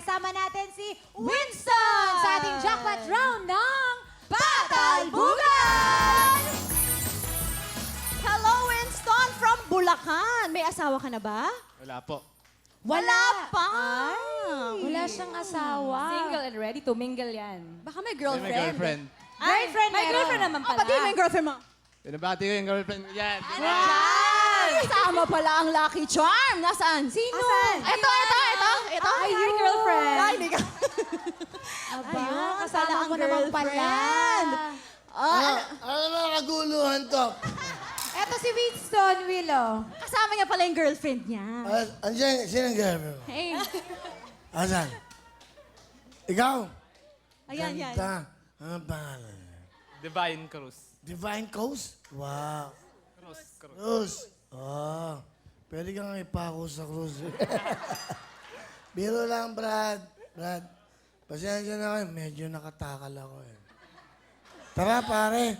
kasama natin si Winston sa ating jackpot round ng Patalbugan! Hello, Winston from Bulacan. May asawa ka na ba? Wala po. Wala pa. Wala siyang asawa. Single and ready to mingle yan. Baka may May girlfriend. girlfriend. Girlfriend May meron. girlfriend naman Oh, pala. pati may girlfriend mo. Binabati ko yung girlfriend yan. Ay, kasama pala ang Lucky Charm. Nasaan? Sino? Asan? Ito, ito, ito. Ito. Ay, hi, girlfriend. Ay, hindi ka. Aba, Ayun, kasama mo naman pala. Ah, Ano, ano mga kaguluhan to? Eto si Winston, Willow. kasama niya pala yung girlfriend niya. Uh, andiyan, sino ang girlfriend mo? Hey. Asan? Ikaw? Ayan, yan. Ganda. Ano ang pangalan? Divine Cruz. Divine Coast? Wow. Cruz. Cruz. Cruz. Oh, pwede kang ipako sa Cruz. Biro lang, Brad. Brad, pasensya na kayo. Medyo nakatakal ako eh. Tara, pare.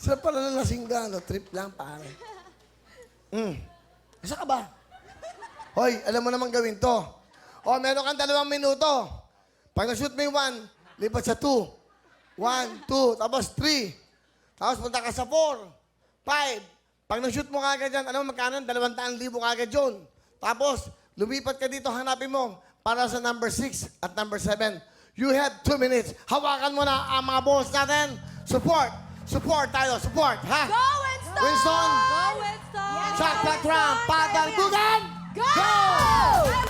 Sa pala na lasing ka, no? Trip lang, pare. Hmm. Isa ka ba? Hoy, alam mo naman gawin to. O, meron kang dalawang minuto. Pag na-shoot mo yung one, lipat sa two. One, two, tapos three. Tapos punta ka sa four, five. Pag na-shoot mo kagad yan, alam mo magkano? Dalawang daan libo kagad yun. Tapos, lumipat ka dito, hanapin mo para sa number six at number seven. You have two minutes. Hawakan mo na ang mga balls natin. Support. Support tayo. Support, ha? Go, Winston! Winston! Go, Winston! Shot back round. Patalbugan! Go! Go!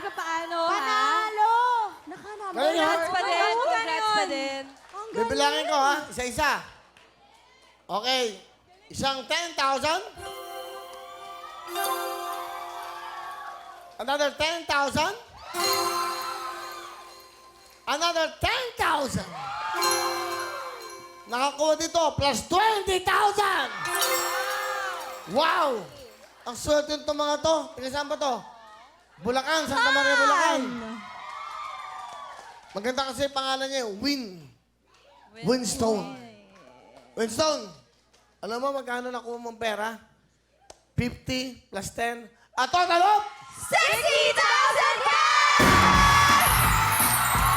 Pa paano, ha? Panalo! Galing ha? Congrats pa din. Congrats pa din. Bibilangin ko ha, isa-isa. Okay. Isang 10,000. Another 10,000. Another 10,000. Nakakuha dito, plus 20,000. Wow! Ang swerte nito mga to. Pinasaan ba to? Bulacan, Santa Maria, Bulacan. Maganda kasi pangalan niya, Win. Winstone. Winstone, alam mo magkano nakuha mong pera? 50 plus 10. At total of?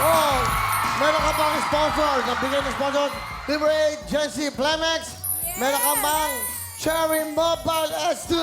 Oh, meron ka pang sponsor. Nabigay ng sponsor. Liberate, Jency, Plemex. Meron ka bang Cherry Mobile S2.